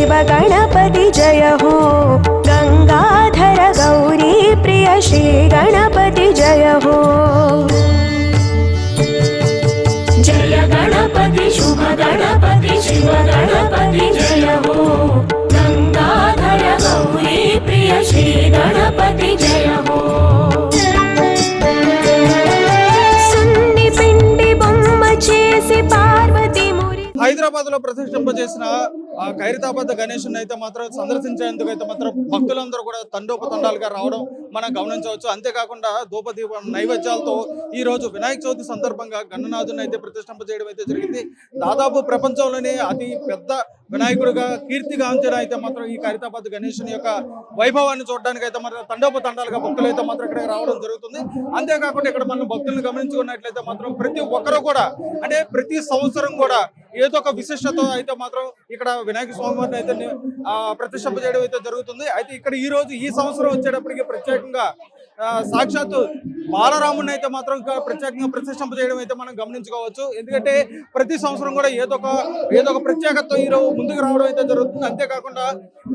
शिव गणपति जय हो। गंगाधर गौरी प्रिय श्री गणपति जय हो। जय गणपति शुभ गणपति शिव गणपति जय हो। गंगाधर गौरी प्रिय श्री गणपति जय हो। హైదరాబాద్లో ప్రతిష్ఠింపజేసిన ఆ ఖైరతాబాద్ గణేష్ అయితే మాత్రం సందర్శించేందుకు అయితే మాత్రం భక్తులందరూ కూడా తండోపతండాలుగా రావడం మనం గమనించవచ్చు. అంతేకాకుండా ధూపదీప నైవేద్యాలతో ఈ రోజు వినాయక చవితి సందర్భంగా గణనాథుని అయితే ప్రతిష్ఠింప చేయడం అయితే జరిగింది. దాదాపు ప్రపంచంలోనే అతి పెద్ద వినాయకుడిగా కీర్తిగాంచిన అయితే మాత్రం ఈ ఖైరతాబాద్ గణేషుని యొక్క వైభవాన్ని చూడడానికి అయితే మాత్రం తండోపతండాలుగా భక్తులు అయితే మాత్రం ఇక్కడ రావడం జరుగుతుంది. అంతేకాకుండా ఇక్కడ మనం భక్తులను గమనించుకున్నట్లయితే మాత్రం ప్రతి ఒక్కరు కూడా అంటే ప్రతి సంవత్సరం కూడా ఏదో ఒక విశిష్టత అయితే మాత్రం ఇక్కడ వినాయక స్వామి వారిని అయితే ప్రతిష్టంప ఆ, చేయడం అయితే జరుగుతుంది. అయితే ఇక్కడ ఈ రోజు ఈ సంవత్సరం వచ్చేటప్పటికి ప్రత్యేకంగా సాక్షాత్తు బాలరాముడిని అయితే మాత్రం ఇంకా ప్రత్యేకంగా ప్రతిష్టంప చేయడం అయితే మనం గమనించుకోవచ్చు. ఎందుకంటే ప్రతి సంవత్సరం కూడా ఏదో ఒక ఏదో ఒక ప్రత్యేకత ఈరోజు ముందుకు రావడం అయితే జరుగుతుంది. అంతేకాకుండా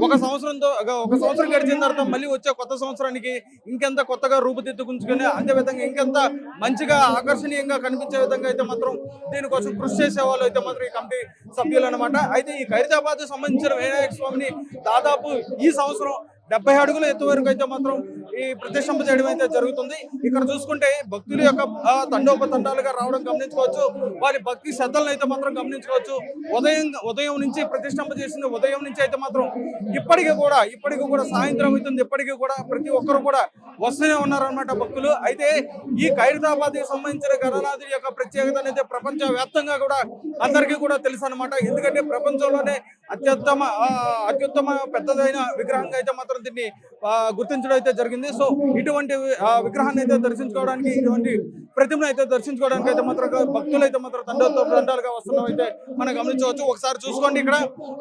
ఒక సంవత్సరంతో ఒక- ఒక సంవత్సరం గడిచిన తర్వాత మళ్ళీ వచ్చే కొత్త సంవత్సరానికి ఇంకెంత కొత్తగా రూపుదిద్దుకుంచుకొని అదే విధంగా ఇంకెంత మంచిగా ఆకర్షణీయంగా కనిపించే విధంగా అయితే మాత్రం దీనికోసం కృషి చేసే వాళ్ళు అయితే మాత్రం ఈ కమిటీ సభ్యులు అనమాట అయితే ఈ ఖైరతాబాద్ సంబంధించిన వినాయక స్వామిని దాదాపు ఈ సంవత్సరం డెబ్బై అడుగుల ఎత్తు వరకు అయితే మాత్రం ఈ ప్రతిష్టంభ చేయడం అయితే జరుగుతుంది. ఇక్కడ చూసుకుంటే భక్తుల యొక్క తండోపతండాలుగా రావడం గమనించుకోవచ్చు. వారి భక్తి శ్రద్ధలను అయితే మాత్రం గమనించుకోవచ్చు. ఉదయం ఉదయం నుంచి ప్రతిష్టంభ చేసిన ఉదయం నుంచి అయితే మాత్రం ఇప్పటికీ కూడా ఇప్పటికీ కూడా సాయంత్రం అవుతుంది. ఇప్పటికీ కూడా ప్రతి ఒక్కరు కూడా వస్తూనే ఉన్నారన్నమాట భక్తులు. అయితే ఈ ఖైరతాబాద్ సంబంధించిన గణనాథుడి యొక్క ప్రత్యేకత అనేది ప్రపంచ వ్యాప్తంగా కూడా అందరికీ కూడా తెలుసు అనమాట ఎందుకంటే ప్రపంచంలోనే అత్యుత్తమ ఆ, అత్యుత్తమ పెద్దదైన విగ్రహంగా అయితే మాత్రం దీన్ని గుర్తించడం అయితే జరిగింది. సో ఇటువంటి ఆ, విగ్రహాన్ని అయితే దర్శించుకోవడానికి ఇటువంటి ప్రతిమను అయితే దర్శించుకోవడానికి అయితే మాత్రం భక్తులు అయితే మాత్రం తండ్రితో తండాలుగా వస్తున్నాం అయితే మనం గమనించవచ్చు. ఒకసారి చూసుకోండి ఇక్కడ.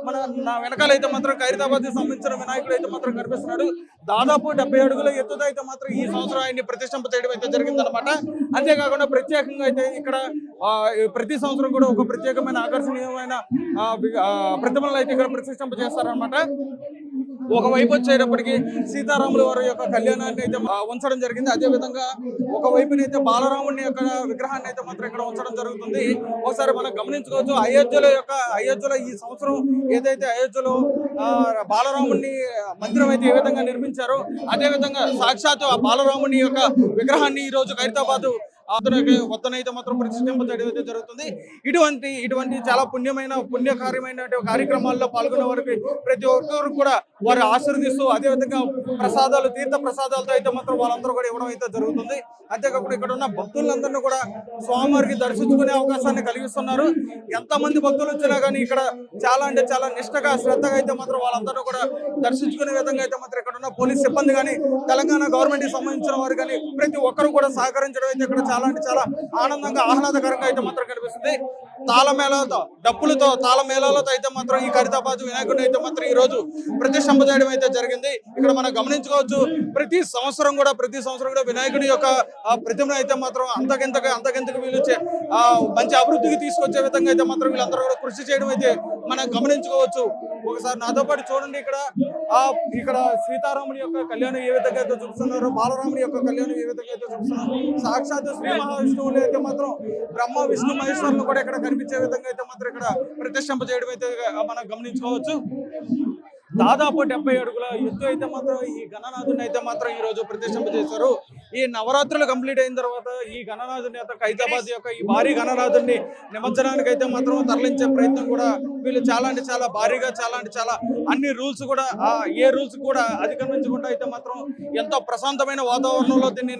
మన నా వెనకాల అయితే మాత్రం ఖైరతాబాద్ సంబంధించిన వినాయకుడు అయితే మాత్రం కనిపిస్తున్నాడు. దాదాపు డెబ్బై అడుగుల ఎత్తుతో అయితే మాత్రం ఈ సంవత్సరం ఆయన్ని ప్రతిష్టంప చేయడం అయితే జరిగిందనమాట అంతేకాకుండా ప్రత్యేకంగా అయితే ఇక్కడ ఆ, ప్రతి సంవత్సరం కూడా ఒక ప్రత్యేకమైన ఆకర్షణీయమైన ఆ, ప్రతిమలను అయితే ఇక్కడ ప్రతిష్టంప చేస్తారనమాట ఒకవైపు వచ్చేటప్పటికి సీతారాముల వారి యొక్క కళ్యాణాన్ని అయితే ఉంచడం జరిగింది. అదే విధంగా ఒక వైపునైతే బాలరాముని యొక్క విగ్రహాన్ని అయితే మాత్రం ఇక్కడ ఉంచడం జరుగుతుంది. ఒకసారి మనం గమనించుకోవచ్చు అయోధ్యలో యొక్క అయోధ్యలో ఈ సంవత్సరం ఏదైతే అయోధ్యలో ఆ, బాలరాముని మందిరం అయితే ఏ విధంగా నిర్మించారో అదే విధంగా ఆ బాలరాముని యొక్క విగ్రహాన్ని ఈ రోజు ఖైరతాబాద్ వద్దనైతే మాత్రం ప్రతిష్ఠింపజేయడం అయితే జరుగుతుంది. ఇటువంటి ఇటువంటి చాలా పుణ్యమైన పుణ్యకార్యమైన కార్యక్రమాల్లో పాల్గొనే వారికి ప్రతి ఒక్కరు కూడా వారు ఆశీర్వదిస్తూ అదే విధంగా ప్రసాదాలు తీర్థ ప్రసాదాలతో అయితే మాత్రం వాళ్ళందరూ కూడా ఇవ్వడం అయితే జరుగుతుంది. అంతేకాకుండా ఇక్కడ ఉన్న భక్తులందరినీ కూడా స్వామివారికి దర్శించుకునే అవకాశాన్ని కలిగిస్తున్నారు. ఎంత మంది భక్తులు వచ్చినా కానీ ఇక్కడ చాలా అంటే చాలా నిష్టగా శ్రద్ధగా అయితే మాత్రం వాళ్ళందరూ కూడా దర్శించుకునే విధంగా అయితే మాత్రం ఇక్కడ ఉన్న పోలీస్ సిబ్బంది కానీ తెలంగాణ గవర్నమెంట్కి సంబంధించిన వారు కానీ ప్రతి ఒక్కరు కూడా సహకరించడం అయితే ఇక్కడ చాలా అంటే చాలా ఆనందంగా ఆహ్లాదకరంగా అయితే మాత్రం కనిపిస్తుంది. తాళమేళతో డప్పులతో తాళమేళాలతో అయితే మాత్రం ఈ ఖరీదాబాద్ వినాయకుడిని అయితే మాత్రం ఈ రోజు ప్రతిష్ఠంప చేయడం అయితే జరిగింది. ఇక్కడ మనం గమనించుకోవచ్చు ప్రతి సంవత్సరం కూడా ప్రతి సంవత్సరం కూడా వినాయకుడి యొక్క ప్రతిమను అయితే మాత్రం అంతకింతగా అంతకింతకు వీళ్ళు మంచి అభివృద్ధికి తీసుకొచ్చే విధంగా అయితే మాత్రం వీళ్ళందరూ కూడా కృషి చేయడం అయితే మనం గమనించుకోవచ్చు. ఒకసారి నాతో పాటు చూడండి ఇక్కడ. ఆ ఇక్కడ సీతారాముని యొక్క కళ్యాణం ఏ విధంగా అయితే చూపిస్తున్నారు బాలరాముని యొక్క కళ్యాణం ఏ విధంగా అయితే చూపిస్తున్నారు సాక్షాత్ శ్రీ మహావిష్ణువులు అయితే మాత్రం బ్రహ్మ విష్ణు మహేశ్వరులు కూడా ఇక్కడ కనిపించే విధంగా అయితే మాత్రం ఇక్కడ ప్రతిష్ఠింప చేయడం అయితే మనం గమనించుకోవచ్చు. దాదాపు డెబ్బై అడుగుల ఎత్తు అయితే మాత్రం ఈ గణనాథుని అయితే మాత్రం ఈ రోజు ప్రతిష్ఠింప చేశారు. ఈ నవరాత్రులు కంప్లీట్ అయిన తర్వాత ఈ గణనాథుని యొక్క హైదరాబాద్ యొక్క ఈ భారీ గణనాథుని నిమజ్జనానికి అయితే మాత్రం తరలించే ప్రయత్నం కూడా వీళ్ళు చాలా అంటే చాలా భారీగా చాలా అంటే చాలా అన్ని రూల్స్ కూడా ఏ రూల్స్ కూడా అధిగమించకుండా అయితే మాత్రం ఎంతో ప్రశాంతమైన వాతావరణంలో దీన్ని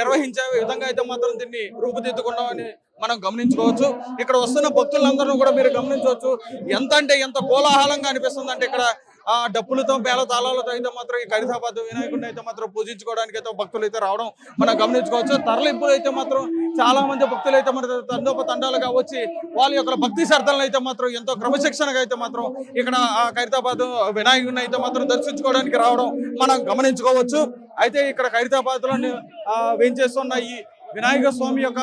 నిర్వహించే విధంగా అయితే మాత్రం దీన్ని రూపుదిద్దుకున్నామని మనం గమనించుకోవచ్చు. ఇక్కడ వస్తున్న భక్తులందరూ కూడా మీరు గమనించవచ్చు. ఎంత అంటే ఎంత కోలాహలంగా అనిపిస్తుంది అంటే ఇక్కడ ఆ డప్పులతో పేల తాళాలతో అయితే మాత్రం ఈ ఖరీదాబాద్ వినాయకుడిని అయితే మాత్రం పూజించుకోవడానికి అయితే భక్తులు అయితే రావడం మనం గమనించుకోవచ్చు. తరలింపులు అయితే మాత్రం చాలా మంది భక్తులు అయితే మన తండోప తండాలుగా వచ్చి వాళ్ళ యొక్క భక్తి శ్రద్ధలను అయితే మాత్రం ఎంతో క్రమశిక్షణగా అయితే మాత్రం ఇక్కడ ఆ ఖైరతాబాద్ వినాయకుడిని అయితే మాత్రం దర్శించుకోవడానికి రావడం మనం గమనించుకోవచ్చు. అయితే ఇక్కడ ఖైరతాబాద్లో వేంచేస్తున్న ఈ వినాయక స్వామి యొక్క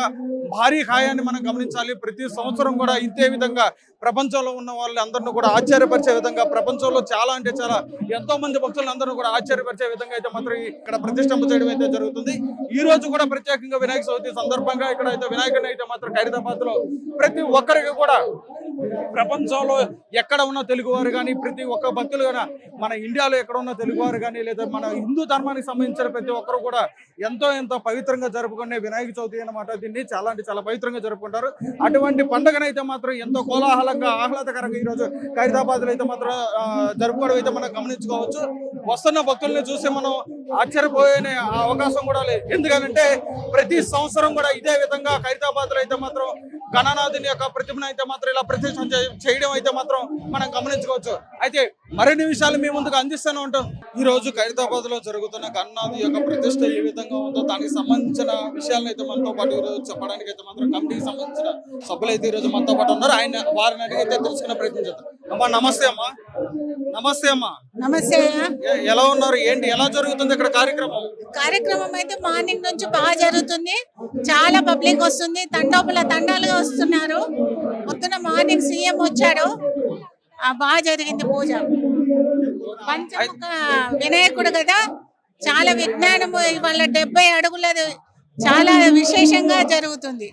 భారీ హాయాన్ని మనం గమనించాలి. ప్రతి సంవత్సరం కూడా ఇంతే విధంగా ప్రపంచంలో ఉన్న వాళ్ళందరినీ కూడా ఆశ్చర్యపరిచే విధంగా ప్రపంచంలో చాలా అంటే చాలా ఎంతో మంది భక్తులను అందరూ కూడా ఆశ్చర్యపరిచే విధంగా అయితే మాత్రం ఇక్కడ ప్రతిష్ఠంప చేయడం అయితే జరుగుతుంది. ఈ రోజు కూడా ప్రత్యేకంగా వినాయక చవితి సందర్భంగా ఇక్కడ అయితే వినాయకుడిని అయితే మాత్రం ఖైరతాబాద్లో ప్రతి ఒక్కరికి కూడా ప్రపంచంలో ఎక్కడ ఉన్న తెలుగువారు కానీ ప్రతి ఒక్క భక్తులు కానీ మన ఇండియాలో ఎక్కడ ఉన్న తెలుగువారు కానీ లేదా మన హిందూ ధర్మానికి సంబంధించిన ప్రతి ఒక్కరు కూడా ఎంతో ఎంతో పవిత్రంగా జరుపుకునే వినాయక చవితి అన్నమాట. దీన్ని చాలా చాలా పవిత్రంగా జరుపుకుంటారు. అటువంటి పండుగనైతే మాత్రం ఎంతో కోలాహలంగా ఆహ్లాదకరంగా ఈరోజు ఖైరతాబాద్లో అయితే మాత్రం జరుపుకోవడం అయితే మనం గమనించుకోవచ్చు. వస్తున్న భక్తుల్ని చూసి మనం ఆశ్చర్యపోయే అవకాశం కూడా లేదు. ఎందుకంటే ప్రతి సంవత్సరం కూడా ఇదే విధంగా ఖైరతాబాద్లో అయితే మాత్రం గణనాథుని యొక్క ప్రతిభను అయితే మాత్రం ఇలా ప్రతిష్టం చేయడం అయితే మాత్రం మనం గమనించుకోవచ్చు. అయితే మరిన్ని విషయాలు మీ ముందుకు అందిస్తూనే ఉంటాం. ఈ రోజు ఖైరతాబాద్లో జరుగుతున్న గణనాథ్ యొక్క ప్రతిష్ట ఏ విధంగా ఉందో దానికి సంబంధించిన విషయాలను అయితే మనతో పాటు ఈ రోజు చెప్పడానికి అయితే మాత్రం కమిటీకి సంబంధించిన సభ్యులు అయితే ఈ రోజు మనతో పాటు ఉన్నారు. ఆయన వారిని అడిగి అయితే తెలుసుకునే ప్రయత్నం చేద్దాం. అమ్మా నమస్తే అమ్మా. నమస్తే అమ్మా. నమస్తే ఎలా ఉన్నారు? ఏంటి ఎలా జరుగుతుంది ఇక్కడ కార్యక్రమం? కార్యక్రమం అయితే మార్నింగ్ నుంచి బాగా జరుగుతుంది. చాలా పబ్లిక్ వస్తుంది. తండోపుల తండాలుగా వస్తున్నారు. పొద్దున మార్నింగ్ సీఎం వచ్చాడు. ఆ బాగా జరిగింది పూజ. పంచముఖ వినాయకుడు కదా. చాలా విజ్ఞానము ఇవాళ డెబ్బై అడుగులది చాలా విశేషంగా జరుగుతుంది.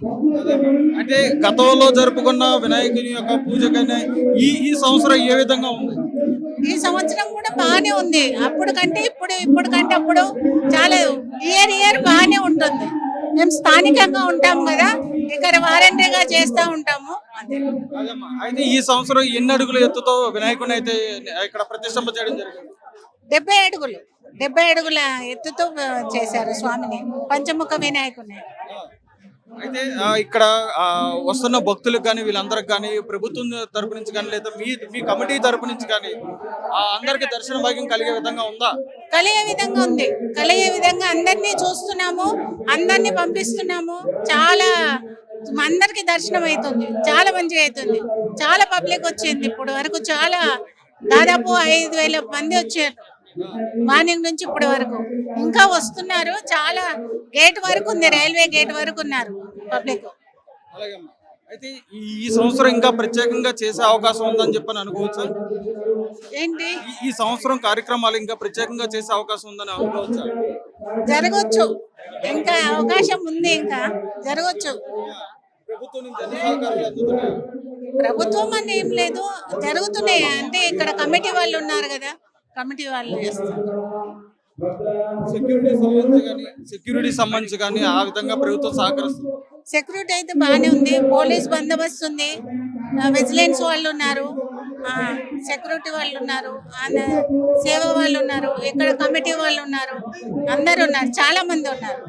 అంటే గతంలో జరుపుకున్న వినాయకుని యొక్క పూజ కన్నా ఈ ఈ సంవత్సరం ఏ విధంగా ఉంది? ఈ సంవత్సరం కూడా బాగానే ఉంది. అప్పుడు కంటే ఇప్పుడు ఇప్పుడు కంటే అప్పుడు చాలా ఇయర్ ఇయర్ బాగానే ఉంటుంది. మేము స్థానికంగా ఉంటాం కదా. ఇక్కడ వారంటీగా చేస్తూ ఉంటాము. అయితే ఈ సంవత్సరం ఎన్ని అడుగుల ఎత్తుతో వినాయకుని అయితే ఇక్కడ ప్రతిష్టంప చేయడం జరిగింది? డెబ్బై అడుగులు. డెబ్బై అడుగుల ఎత్తుతో చేశారు స్వామిని పంచముఖ వినాయకుని. అయితే ఇక్కడ ఆ, వస్తున్న భక్తులకు కానీ వీళ్ళందరికి కానీ ప్రభుత్వం తరపు నుంచి కానీ లేదా మీ మీ కమిటీ తరపు నుంచి కానీ అందరికి దర్శన భాగ్యం కలిగే విధంగా ఉందా? కలిగే విధంగా ఉంది. కలిగే విధంగా అందరినీ చూస్తున్నాము అందరినీ పంపిస్తున్నాము. చాలా అందరికి దర్శనం అవుతుంది. చాలా మంచిగా అవుతుంది. చాలా పబ్లిక్ వచ్చింది ఇప్పుడు వరకు. చాలా దాదాపు ఐదు వేల మంది వచ్చారు. మార్నింగ్ నుంచి ఇప్పటి వరకు. ఇంకా వస్తున్నారు చాలా గేట్ వరకు ఉంది రైల్వే గేట్ వరకు ఉన్నారు పబ్లిక్. అయితే ఈ సంవత్సరం ఇంకా ప్రత్యేకంగా చేసే అవకాశం ఉందని చెప్పని అనుకోవచ్చా ఏంటి? ఈ- సంవత్సరం కార్యక్రమాలు ఇంకా ప్రత్యేకంగా చేసే అవకాశం ఉందని అనుకోవచ్చా జరగచ్చు. ఇంకా అవకాశం ఉంది ఇంకా జరగచ్చు. ప్రభుత్వం అని ఏం లేదు జరుగుతున్నాయి. అంటే ఇక్కడ కమిటీ వాళ్ళు ఉన్నారు కదా కమిటీ వాళ్ళు సెక్యూరిటీ సంబంధించి కానీ సెక్యూరిటీ సంబంధించి కానీ ఆ విధంగా ప్రభుత్వం సహకరిస్తుంది. సెక్యూరిటీ అయితే బాగానే ఉంది. పోలీస్ బందోబస్తు ఉంది. విజిలెన్స్ వాళ్ళు ఉన్నారు. సెక్యూరిటీ వాళ్ళు ఉన్నారు. సేవ వాళ్ళు ఉన్నారు. ఇక్కడ కమిటీ వాళ్ళు ఉన్నారు. అందరు ఉన్నారు. చాలా మంది ఉన్నారు.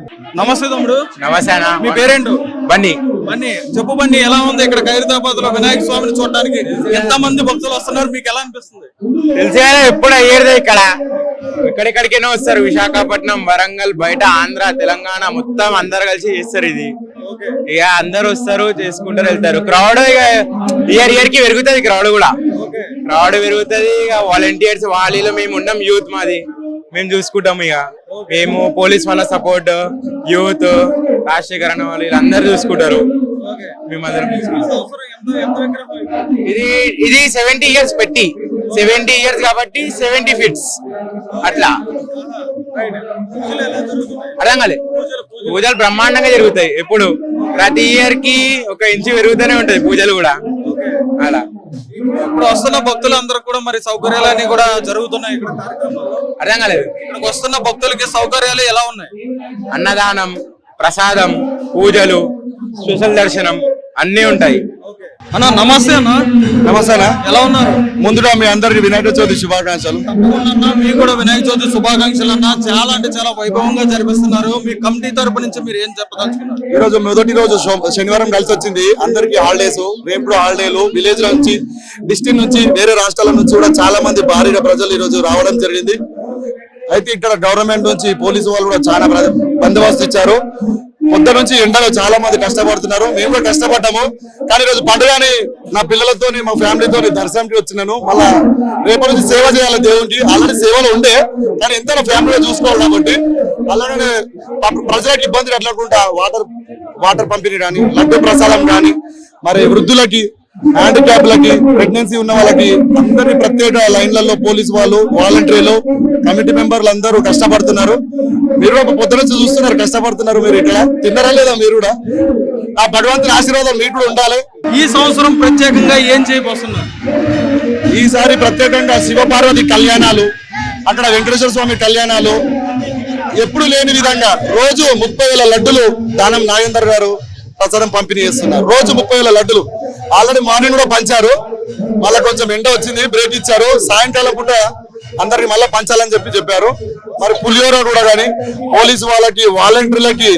నమస్తే తమ్ముడు. నమస్తే మీ పేరేంటు? బండి బన్నీ చెప్పు బన్నీ ఎలా ఉంది ఇక్కడ ఖైరతాబాద్లో వినాయక స్వామిని చూడడానికి ఎంత మంది భక్తులు వస్తున్నారు? మీకు ఎలా అనిపిస్తుంది? తెలిసే ఎప్పుడు అయ్యేదే ఇక్కడ? ఎక్కడెక్కడికైనా వస్తారు. విశాఖపట్నం వరంగల్ బయట ఆంధ్ర తెలంగాణ మొత్తం అందరు కలిసి చేస్తారు ఇది. ఇక అందరు వస్తారు చేసుకుంటారు వెళ్తారు. క్రౌడ్ ఇయర్ ఇయర్కి పెరుగుతుంది క్రౌడ్ కూడా. క్రౌడ్ పెరుగుతుంది ఇక వాలంటీర్స్ వాళ్ళు మేము ఉన్నాం యూత్ మాది. మేము చూసుకుంటాం ఇక. మేము పోలీస్ వాళ్ళ సపోర్ట్ యూత్ రాజశేఖర్ అన్న వాళ్ళు వీళ్ళందరూ చూసుకుంటారు. మేమందరం ఇది? ఇది సెవెంటీ ఇయర్స్ పెట్టి సెవెంటీ ఇయర్స్ కాబట్టి సెవెంటీ ఫిట్స్ అట్లా? అర్థం కాలే. పూజలు బ్రహ్మాండంగా జరుగుతాయి. ఎప్పుడు? ప్రతి ఇయర్కి ఒక ఇంచు పెరుగుతూనే ఉంటది పూజలు కూడా. అలా. ఇప్పుడు వస్తున్న భక్తులందరూ కూడా మరి సౌకర్యాలన్నీ కూడా జరుగుతున్నాయి. అర్థం కాలేదు. ఇక్కడికి వస్తున్న భక్తులకి సౌకర్యాలు ఎలా ఉన్నాయి? అన్నదానం ప్రసాదం పూజలు స్పెషల్ దర్శనం అన్నీ ఉంటాయి. అన్న నమస్తే అన్న. నమస్తే ఎలా ఉన్నారు? ముందుగా మీ అందరికి వినాయక చవితి శుభాకాంక్షలు. మీకు కూడా వినాయక చవితి శుభాకాంక్షలు అన్న. చాలా అంటే చాలా వైభవంగా జరిపిస్తున్నారు. మీ కమిటీ తరపు నుంచి మీరు ఏం చెప్పదలుచుకున్నారు? ఈ రోజు మొదటి రోజు శనివారం కలిసి వచ్చింది అందరికి హాలిడేస్ రేపు హాలిడేలు విలేజ్ నుంచి డిస్ట్రిక్ట్ నుంచి వేరే రాష్ట్రాల నుంచి కూడా చాలా మంది భారీగా ప్రజలు ఈ రోజు రావడం జరిగింది. అయితే ఇక్కడ గవర్నమెంట్ నుంచి పోలీసు వాళ్ళు కూడా చాలా బందోబస్తు ఇచ్చారు. పొద్దు నుంచి ఎండలో చాలా మంది కష్టపడుతున్నారు. మేము కూడా కష్టపడ్డాము. కానీ ఈరోజు రోజు పండుగని నా పిల్లలతో మా ఫ్యామిలీతో దర్శనంకి వచ్చినాను. మళ్ళా రేపటి నుంచి సేవ చేయాలి దేవునికి. ఆల్రెడీ సేవలు ఉండే కానీ ఎంత ఫ్యామిలీలో చూసుకోవాలి కాబట్టి. అలాగే ప్రజలకు ఇబ్బంది కలగకుండా వాటర్ వాటర్ పంపిణీ కానీ లడ్డు ప్రసాదం కానీ మరి వృద్ధులకి హ్యాండిక్యాప్లకి ప్రెగ్నెన్సీ ఉన్న వాళ్ళకి అందరి ప్రత్యేక లైన్లలో పోలీసు వాళ్ళు వాలంటీర్లు కమిటీ మెంబర్లు అందరూ కష్టపడుతున్నారు. మీరు ఒక పొద్దు నుంచి చూస్తున్నారు కష్టపడుతున్నారు మీరు ఇక్కడ. తిన్నారా లేదా మీరు కూడా? ఆ భగవంతుని ఆశీర్వాదం మీకు కూడా ఉండాలి. ఈ సంవత్సరం ప్రత్యేకంగా ఏం చేయబోతున్నారు? ఈసారి ప్రత్యేకంగా శివపార్వతి కళ్యాణాలు అక్కడ వెంకటేశ్వర స్వామి కళ్యాణాలు ఎప్పుడు లేని విధంగా రోజు ముప్పై వేల లడ్డులు దానం నాగేందర్ గారు ప్రసాదం పంపిణీ చేస్తున్నారు. రోజు ముప్పై వేల లడ్డులు. ఆల్రెడీ మార్నింగ్ కూడా పంచారు. మళ్ళీ కొంచెం ఎండ వచ్చింది బ్రేక్ ఇచ్చారు. సాయంకాలం పూట అందరికి మళ్ళీ పంచాలని చెప్పి చెప్పారు. మరి పులిహోర కూడా కానీ పోలీసు వాళ్ళకి వాలంటీర్లకి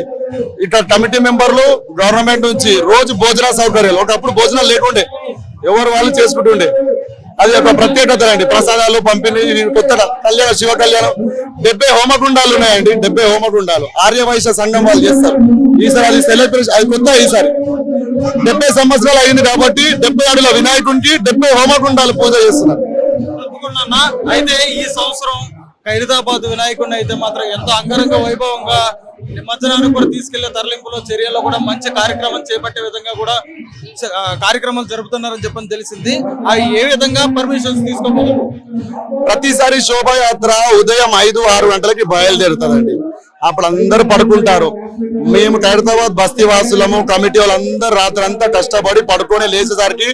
ఇక్కడ కమిటీ మెంబర్లు గవర్నమెంట్ నుంచి రోజు భోజన సౌకర్యాలు. ఒకప్పుడు భోజనాలు లేకుండే. ఎవరు వాళ్ళు చేసుకుంటుండే. అది ఒక ప్రత్యేకత అండి. ప్రసాదాలు పంపిణీ ఇది కొత్త కళ్యాణ శివ కళ్యాణం. డెబ్బై హోమగుండాలు ఉన్నాయండి. డెబ్బై హోమగుండాలు. ఆర్యవైశ్య సంఘం వాళ్ళు చేస్తారు. ఈసారి అది సెలబ్రేషన్ అది కొత్త ఈసారి. డెబ్బై సంవత్సరాలు అయింది కాబట్టి డెబ్బై అడుగుల వినాయకునికి డెబ్బై హోమగుండాలు పూజ చేస్తున్నారు. అయితే ఈ సంవత్సరం ఖైరదాబాద్ వినాయకుడిని అయితే మాత్రం ఎంతో అంగరంగ వైభవంగా నిమజ్జనానికి కూడా తీసుకెళ్ళే తరలింపులో చర్యల్లో కూడా మంచి కార్యక్రమం చేపట్టే విధంగా కూడా కార్యక్రమాలు జరుపుతున్నారని చెప్పని తెలిసింది. అవి ఏ విధంగా పర్మిషన్స్ తీసుకోబోతున్నారు? ప్రతిసారి శోభాయాత్ర ఉదయం ఐదు ఆరు గంటలకి బయలుదేరుతుందండి అప్పుడు అందరూ పడుకుంటారు. మేము ఖైరతాబాద్ బస్తీ వాసులము కమిటీ వాళ్ళందరూ రాత్రి అంతా కష్టపడి పడుకొని లేచేసరికి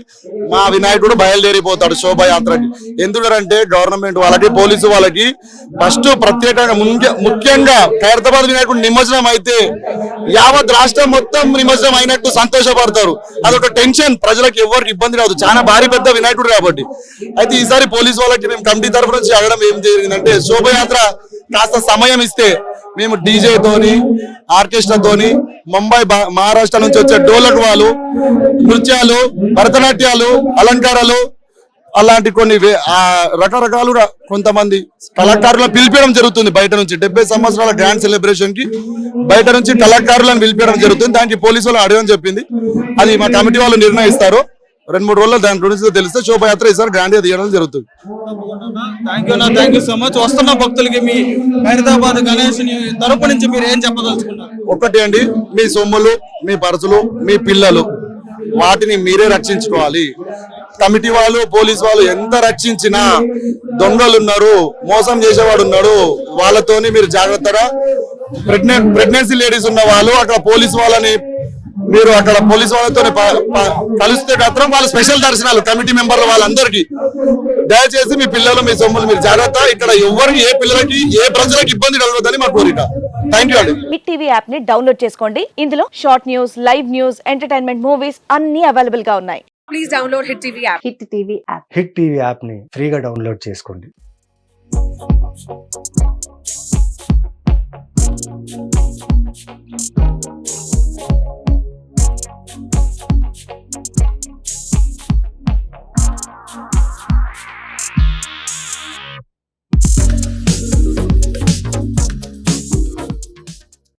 మా వినాయకుడు బయలుదేరిపోతాడు శోభయాత్రకి. ఎందుకంటే గవర్నమెంట్ వాళ్ళకి పోలీసు వాళ్ళకి ఫస్ట్ ప్రత్యేకంగా ముఖ్యంగా ఖైరతాబాద్ వినాయకుడు నిమజ్జనం అయితే యావత్ రాష్ట్రం మొత్తం నిమజ్జనం అయినట్టు సంతోషపడతారు. అదొక టెన్షన్. ప్రజలకు ఎవరికి ఇబ్బంది రాదు. చాలా భారీ పెద్ద వినాయకుడు కాబట్టి. అయితే ఈసారి పోలీసు వాళ్ళకి మేము కమిటీ తరఫు నుంచి అడగడం ఏం జరిగిందంటే శోభయాత్ర కాస్త సమయం ఇస్తే మేము డీజే తోని ఆర్కెస్ట్రా తోని ముంబై మహారాష్ట్ర నుంచి వచ్చే డోలక్ వాళ్ళు నృత్యాలు భరతనాట్యాలు అలంకారాలు అలాంటి కొన్ని ఆ రకరకాలుగా కొంతమంది కళాకారులను పిలిపించడం జరుగుతుంది బయట నుంచి. డెబ్బై సంవత్సరాల గ్రాండ్ సెలబ్రేషన్కి బయట నుంచి కళాకారులను పిలిపించడం జరుగుతుంది. దానికి పోలీసు వాళ్ళు అడగడం చెప్పింది. అది మా కమిటీ వాళ్ళు నిర్ణయిస్తారు. రెండు మూడు రోజుల్లో దాని గురించి తెలిస్తే శోభయాత్ర ఈసారి గ్రాండ్గా తీయడం జరుగుతుంది. Thank you thank you so much వస్తున్న భక్తులకి మీ ఖైరతాబాద్ గణేష్ తరపు నుంచి మీరు ఏం చెప్పదలుచుకున్నారు? ఒకటి అండి మీ సొమ్ములు మీ పర్సులు మీ పిల్లలు వాటిని మీరే రక్షించుకోవాలి. కమిటీ వాళ్ళు పోలీస్ వాళ్ళు ఎంత రక్షించినా దొంగలు ఉన్నారు మోసం చేసేవాడు ఉన్నాడు వాళ్ళతోని మీరు జాగ్రత్తగా ప్రెగ్నెంట్ ప్రెగ్నెన్సీ లేడీస్ ఉన్న వాళ్ళు అక్కడ పోలీస్ వాళ్ళని మీరు అక్కడ పోలీస్ వాళ్ళతో కలిస్తే మాత్రం వాళ్ళు స్పెషల్ దర్శనాలు కమిటీ మెంబర్లు వాళ్ళందరికీ. దయచేసి మీ పిల్లలు మీ సొమ్ములు మీరు జాగ్రత్త. ఇక్కడ ఎవరికి ఏ పిల్లలకి ఏ ప్రజలకు ఇబ్బంది కలగదని మా కోరిక. థ్యాంక్ యూ అండి హిట్ టీవీ యాప్ని డౌన్లోడ్ చేసుకోండి. ఇందులో short news live news entertainment movies అన్ని అవైలబుల్గా ఉన్నాయి. Please download Hit TV app. Hit TV app hit TV యాప్ని ఫ్రీగా డౌన్లోడ్ చేసుకోండి.